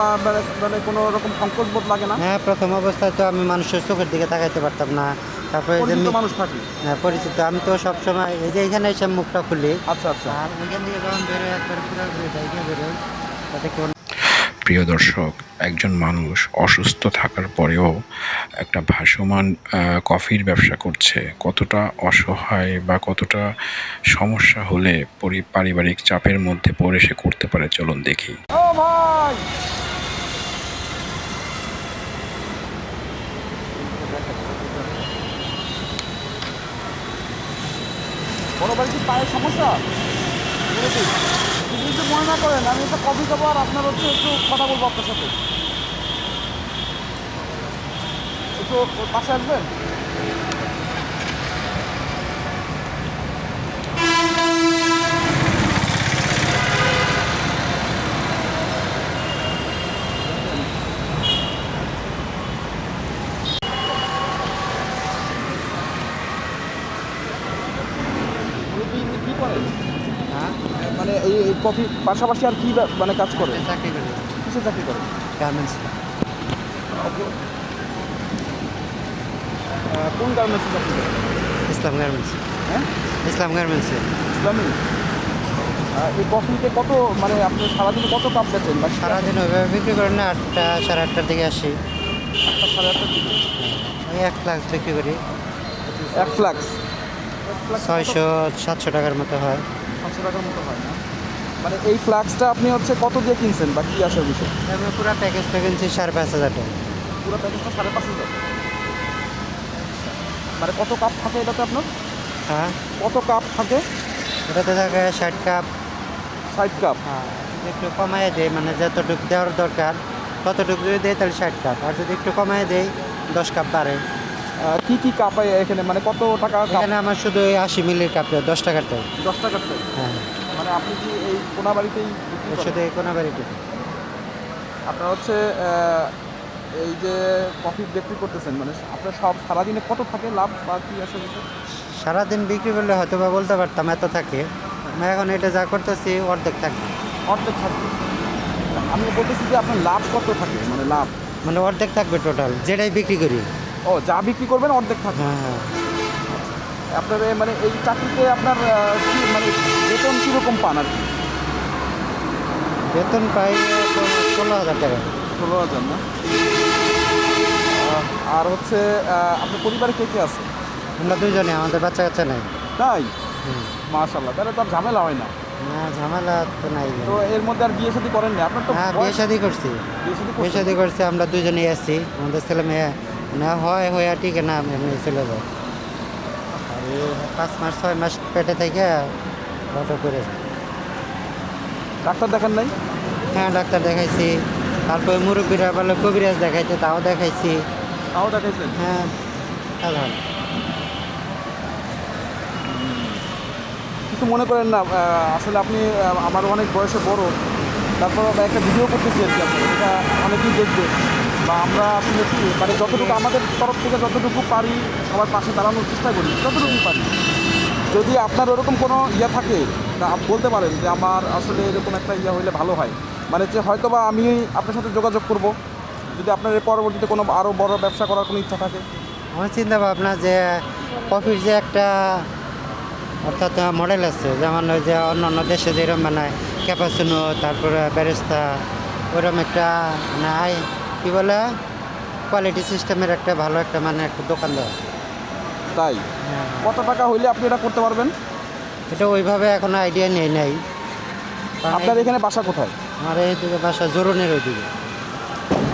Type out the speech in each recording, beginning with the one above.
মানে মানে কোনো রকম সংকোচ বোধ লাগে না? হ্যাঁ প্রথম অবস্থায় তো আমি মানুষের চোখের দিকে তাকাইতে পারতাম না। তারপরে যে মানুষ থাকি? হ্যাঁ, পরিচিত। আমি তো সবসময় এই যে এখানে এসে মুখটা খুলি। আচ্ছা আচ্ছা। আর ওইখান থেকে যখন বেরোয় একবার পুরো ডাইকে বেরোয় তাতে কেউ প্রিয় দর্শক একজন মানুষ অসুস্থ থাকার পরেও একটা ভাসমান কফির ব্যবসা করছে। কতটা অসহায় বা কতটা সমস্যা হলে পরি- পারিবারিক চাপের মধ্যে পড়ে সে করতে পারে? চলুন দেখি। বড় বাড়ি কি পায়ের সমস্যা? বুঝেছি যদি মনে না করেন, আমি একটা কফি খাব আর আপনার হচ্ছে একটু কথা বলব আপনার সাথে। একটু পাশে আসবেন? কি- কি করেন হ্যাঁ? মানে এই কফি পাশাপাশি আর কি মানে কাজ করে? চাকরি করি। কিসে চাকরি করে? গার্মেন্টস কোন গার্মেন্টসে চাকরি করে? ইসলাম গার্মেন্টস হ্যাঁ? ইসলাম গার্মেন্টসে ইসলামী? এই কফিতে কত মানে আপনি সারাদিনে কত কাপ বেচেন? বা সারাদিন ওইভাবে বিক্রি করেন না আটটা সাড়ে আটটার দিকে আসি। আটটা সাড়ে আটটার দিকে? ওই এক ফ্লাক্স বিক্রি করি। এক ফ্লাক্স ছয়শো সাতশো টাকার মতো হয়। পাঁচশো টাকার মতো হয় না? মানে এই ফ্লাক্সটা আপনি হচ্ছে কত দিয়ে কিনছেন বা কী আসে বিষয়? আমি পুরো প্যাকেজটা কিনছি সাড়ে পাঁচ হাজার টাকা। পুরো প্যাকেজটা সাড়ে পাঁচ হাজার মানে কত কাপ থাকে এটাতে আপনার? হ্যাঁ? কত কাপ থাকে? এটাতে থাকে ষাট কাপ ষাট কাপ হ্যাঁ একটু কমায় দেয় মানে যতটুকু দেওয়ার দরকার ততটুকু যদি দেয় তাহলে ষাট কাপ আর যদি একটু কমায় দেয় দশ কাপ বাড়ে। কি কি কাপ এখানে মানে কত টাকা এখানে আমার শুধু ওই আশি মিলির কাপ দশ টাকার তাই দশ টাকার তো হ্যাঁ। মানে আপনি কি এই কোনা বাড়িতেই? শুধু এই কোনো বাড়িতে আপনার হচ্ছে এই যে কফি বিক্রি করতেছেন মানে আপনার সব সারাদিনে কত থাকে লাভ বা কি আসে বিষয়? সারাদিন বিক্রি করলে হয়তো বা বলতে পারতাম এত থাকে। আমি এখন এটা যা করতেছি অর্ধেক থাকবে। অর্ধেক থাকে আমি বলতেছি যে আপনার লাভ কত থাকে মানে লাভ? মানে অর্ধেক থাকবে টোটাল যেটাই বিক্রি করি। ও যা বিক্রি করবেন অর্ধেক থাকে হ্যাঁ হ্যাঁ। আপনার মানে এই চাকরিতে আপনার কি মানে বেতন কীরকম পান আর কি? বেতন পাই ষোলো হাজার টাকা। ষোলো হাজার না? আর হচ্ছে আপনার পরিবারে কে কে আছে? আমরা দুজনে আমাদের বাচ্চা কাচ্চা নাই। তাই। মাশাল্লাহ তাহলে তো আর ঝামেলা হয় না। না ঝামেলা তো নাই। তো এর মধ্যে আর বিয়ে শাদী করেন না আপনার তো হ্যাঁ বিয়ে শাদি করছি। বিয়ে? শাদি করছি আমরা দুজনেই আছি। আমাদের ছেলে মেয়ে না হয় হয়ে ঠিক না এমনি চলে যায় আর পাঁচ মাস ছয় মাস পেটে থেকে অটো করে ডাক্তার দেখেন নাই? হ্যাঁ ডাক্তার দেখাইছি। তারপরে মুরব্বীরা বলে কবিরাজ দেখাইতে তাও দেখাইছি। তাও দেখাইছেন? হ্যাঁ সাধারণ কিছু মনে করেন না আসলে আপনি আমার অনেক বয়সে বড় তারপর একটা ভিডিও করতেছি আর কি এটা অনেকেই দেখবে। বা আমরা মানে যতটুকু আমাদের তরফ থেকে যতটুকু পারি সবার পাশে দাঁড়ানোর চেষ্টা করি যতটুকু পারি। যদি আপনার ওরকম কোনো ইয়ে থাকে, তা বলতে পারেন যে আমার আসলে এরকম একটা ইয়ে হইলে ভালো হয়। মানে যে হয়তো বা আমি আপনার সাথে যোগাযোগ করব, যদি আপনার পরবর্তীতে কোনো আরও বড় ব্যবসা করার কোনো ইচ্ছা থাকে। আমার চিন্তা ভাবনা যে কফির যে একটা অর্থাৎ মডেল আছে, যেমন ওই যে অন্য অন্য দেশে যেরকম মানে ক্যাপাসিনো তারপরে ব্যারেস্তা ওরকম একটা মানে আই কী বলে কোয়ালিটি সিস্টেমের একটা ভালো একটা মানে একটা দোকান দেওয়া। তাই? কত টাকা হইলে আপনি এটা করতে পারবেন? এটা ওইভাবে এখন আইডিয়া নেই নাই। আপনার এখানে বাসা কোথায়? আমার এইদিকে বাসা জোরনের ওইদিকে।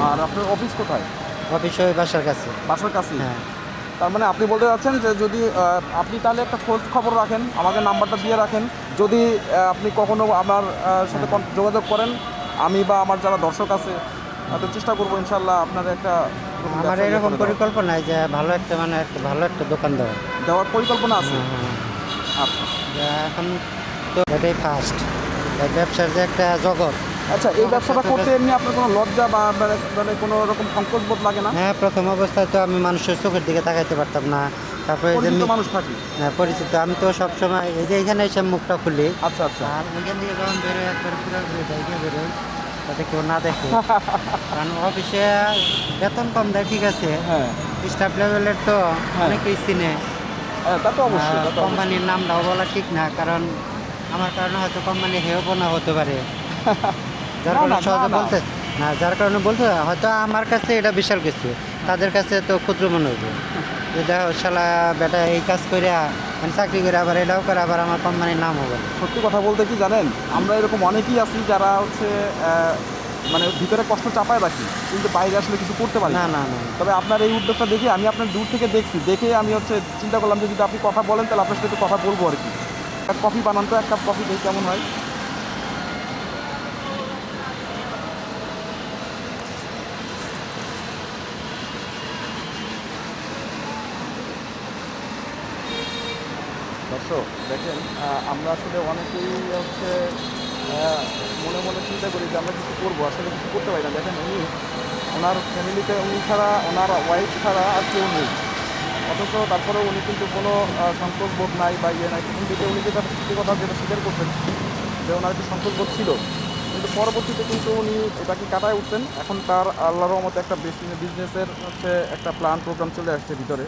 আর আপনার অফিস কোথায়? অফিস ওই বাসার কাছে। বাসার কাছে? হ্যাঁ। তার মানে আপনি বলতে চাচ্ছেন যে যদি আপনি তাহলে একটা খোঁজ খবর রাখেন আমাকে নাম্বারটা দিয়ে রাখেন। যদি আপনি কখনো আমার সাথে যোগাযোগ করেন আমি বা আমার যারা দর্শক আছে তাদের চেষ্টা করব ইনশাল্লাহ আপনার একটা আমার এরকম করে দেওয়ার। পরিকল্পনা যে ভালো একটা মানে একটা ভালো একটা দোকান দেওয়া। দেওয়ার পরিকল্পনা আছে? হ্যাঁ, হ্যাঁ। আচ্ছা। এখন তো এটাই ফার্স্ট ব্যবসার যে একটা জগৎ। আচ্ছা এই ব্যবসাটা করতে এমনি আপনার কোনো লজ্জা বা মানে কোনো রকম সংকোচ বোধ লাগে না? হ্যাঁ প্রথম অবস্থায় তো আমি মানুষের চোখের দিকে তাকাইতে পারতাম না। তারপরে যে মানুষ থাকি। হ্যাঁ, পরিচিত। আমি তো সবসময় এই যে এখানে এসে মুখটা খুলি। আচ্ছা আচ্ছা। আর ওইখান থেকে যখন বেরোয় একবার পুরো বেরোয় যাতে কেউ না দেখে কারণ অফিসে বেতন কম দেয় ঠিক আছে হ্যাঁ স্টাফ লেভেলের তো হ্যাঁ। অনেকেই চিনে হ্যাঁ তা তো অবশ্যই তা তো অবশ্যই। কোম্পানির নামটাও বলা ঠিক না কারণ আমার কারণে হয়তো কোম্পানি হেয়পনা হতে পারে যার না, কারণে না, সহজে না, না। বলতে না যার কারণে বলতে হয়তো আমার কাছে এটা বিশাল কিছু তাদের কাছে তো ক্ষুদ্র মনে হইবে যে দেখো শালা বেটা এই কাজ করে মানে চাকরি করে আবার এটাও করে আবার আমার কোম্পানির নাম হবে। সত্যি কথা বলতে কি জানেন? আমরা এরকম অনেকেই আছি যারা হচ্ছে মানে ভিতরে কষ্ট চাপায় রাখি কিন্তু বাইরে আসলে কিছু করতে পারি না। না না তবে আপনার এই উদ্যোগটা দেখে আমি আপনার দূর থেকে দেখছি। দেখে আমি হচ্ছে চিন্তা করলাম যে যদি আপনি কথা বলেন তাহলে আপনার সাথে কথা বলব আর কি। এক কফি বানান তো এক কাপ কফি দেখি কেমন হয়? দর্শক, দেখেন আমরা আসলে অনেকেই হচ্ছে মনে মনে চিন্তা করি যে আমরা কিছু করব, আসলে কিছু করতে পারি না। দেখেন, উনি ওনার ফ্যামিলিতে উনি ছাড়া, ওনার ওয়াইফ ছাড়া আর কেউ নেই। অথচ তারপরে উনি কিন্তু কোনো সংকোচ বোধ নাই বা ইয়ে নাই। প্রথম দিকে উনি যেটা সত্যি কথা যেটা স্বীকার করছেন, যে ওনার একটু সংকোচ বোধ ছিল। কিন্তু পরবর্তীতে কিন্তু উনি এটাকে কাটায় উঠছেন? এখন তার আল্লাহর মতো একটা বিজনেসের হচ্ছে একটা প্ল্যান প্রোগ্রাম চলে আসছে ভিতরে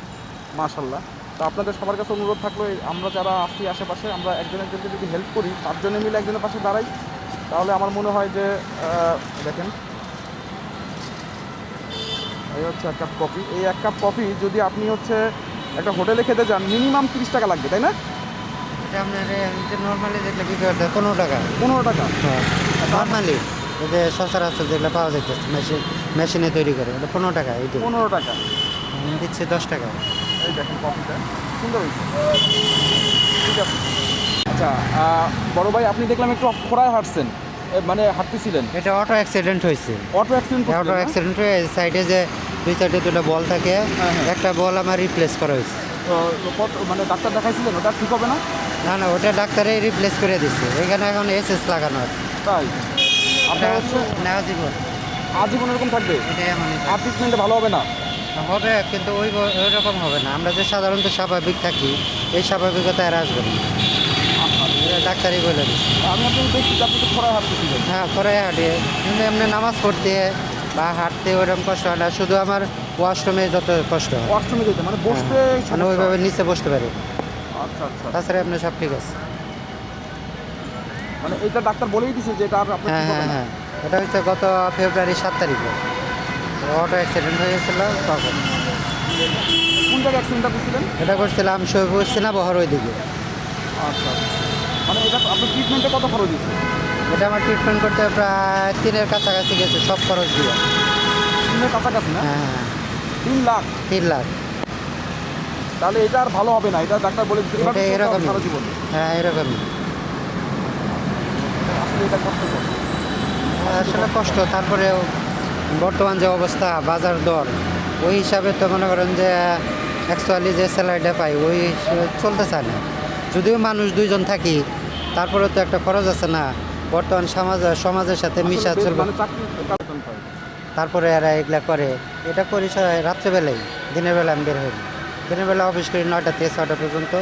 মাশাল্লাহ তো আপনাদের সবার কাছে অনুরোধ থাকল আমরা যারা আছি আশেপাশে আমরা একজন একজনকে যদি হেল্প করি চারজনে মিলে একজনের পাশে দাঁড়াই তাহলে আমার মনে হয় যে দেখেন। এই হচ্ছে এক কাপ কফি এই এক কাপ কফি যদি আপনি হচ্ছে একটা হোটেলে খেতে যান মিনিমাম তিরিশ টাকা লাগবে তাই না? এটা আপনার নর্মালি যেগুলো বিক্রি করতে পনেরো টাকা। পনেরো টাকা। নর্মালি এই যে সচরাচর যেগুলো পাওয়া যাইতেছে মেশিন মেশিনে তৈরি করে এটা পনেরো টাকা পনেরো টাকা। দিচ্ছি দশ টাকা। এই দেখেন কফিটা। সুন্দর হয়েছে। ঠিক আছে। আচ্ছা বড় ভাই আপনি দেখলাম একটু খোড়ায় হাঁটছেন। মানে হাঁটতেছিলেন। এটা অটো অ্যাক্সিডেন্ট হয়েছে। অটো অ্যাক্সিডেন্ট অটো অ্যাক্সিডেন্ট হয়ে সাইডে যে দুই সাইডে দুটো বল থাকে হ্যাঁ, হ্যাঁ। একটা বল আমার রিপ্লেস করা হয়েছে। মানে ডাক্তার দেখাইছিলেন? ওটা ঠিক হবে না? না না ওটা ডাক্তারে রিপ্লেস করে দিচ্ছে এখানে এখন এসএস লাগানো আছে। তাই? আপনার হচ্ছে নেওয়া জীবন। আজীবন এরকম থাকবে? আর ট্রিটমেন্টে ভালো হবে না? হবে কিন্তু ওই ওই রকম হবে না। আমরা যে সাধারণত স্বাভাবিক থাকি এই স্বাভাবিকতা আর আসবে না। ডাক্তারই বলে আপনি হ্যাঁ করে হাঁটিয়ে কিন্তু এমনি নামাজ পড়তে বা হাঁটতে ওইরকম কষ্ট হয় না। শুধু আমার ওয়াশরুমে যত কষ্ট হয়। যেতে মানে বসতে মানে ওইভাবে নিচে বসতে পারি। আচ্ছা আচ্ছা। তাছাড়া আপনার সব ঠিক আছে। মানে এটা ডাক্তার বলেই দিছে যে এটা আপনার হ্যাঁ হ্যাঁ হ্যাঁ। এটা হচ্ছে গত ফেব্রুয়ারি সাত তারিখে। অটো অ্যাক্সিডেন্ট তখন। কোন জায়গায় অ্যাক্সিডেন্টটা করছিলেন? এটা করছিলাম শহীদপুর সিনাবহর ওইদিকে। আচ্ছা। মানে এটা আপনার ট্রিটমেন্টে কত খরচ এটা আমার ট্রিটমেন্ট করতে প্রায় তিনের কাছাকাছি গেছে সব খরচ দিয়ে। তিনের কাছাকাছি না? হ্যাঁ হ্যাঁ। তিন লাখ? তিন লাখ। তাহলে এটা আর ভালো হবে না এটা ডাক্তার বলে এটা এরকমই। হ্যাঁ এরকমই। আসলে এটা কষ্টকর আসলে কষ্ট তারপরেও বর্তমান যে অবস্থা বাজার দর ওই হিসাবে তো মনে করেন যে অ্যাকচুয়ালি যে স্যালারিটা পাই ওই হিসেবে চলতে চায় না। যদিও মানুষ দুইজন থাকি তারপরে তো একটা খরচ আছে না। বর্তমান সমাজ সমাজের সাথে মিশা চলবে। তারপরে এরা এগুলা করে। এটা করি সবাই রাত্রেবেলায় দিনের বেলা আমি বের হই। দিনের বেলা অফিস করি নয়টা থেকে ছটা পর্যন্ত।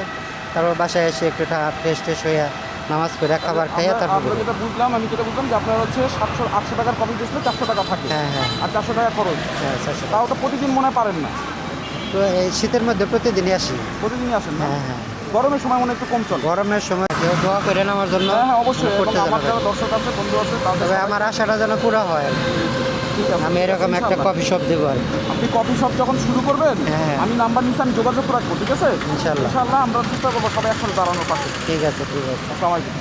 তারপর বাসায় এসে একটু ফ্রেশ ট্রেশ হইয়া নামাজ পড়ে খাবার খাইয়া তারপর যেটা বুঝলাম আমি যেটা বুঝলাম যে আপনার হচ্ছে সাতশো আটশো টাকার কপি দিয়েছিল চারশো টাকা থাকে। হ্যাঁ হ্যাঁ। আর চারশো টাকা খরচ। হ্যাঁ চারশো টাকা। তাও তো প্রতিদিন মনে হয় পারেন না। তো এই শীতের মধ্যে প্রতিদিনই আসি। প্রতিদিনই আসেন না? হ্যাঁ হ্যাঁ। গরমের সময় মনে একটু কম চলে। গরমের সময় কেউ দোয়া করেন আমার জন্য হ্যাঁ হ্যাঁ অবশ্যই। করতে আমার যারা দর্শক আছে বন্ধু আছে তবে আমার আশাটা যেন পুরো হয়। আমি এরকম একটা। কফি শপ দেবো আর আপনি কফি শপ যখন শুরু করবেন হ্যাঁ। আমি নাম্বার নিচ্ছি আমি যোগাযোগ রাখব ঠিক আছে? ইনশাল্লাহ ইনশাআল্লাহ আমরা চেষ্টা করব সবাই একসাথে দাঁড়ানোর পাশে। ঠিক আছে ঠিক আছে। আলাইকুম।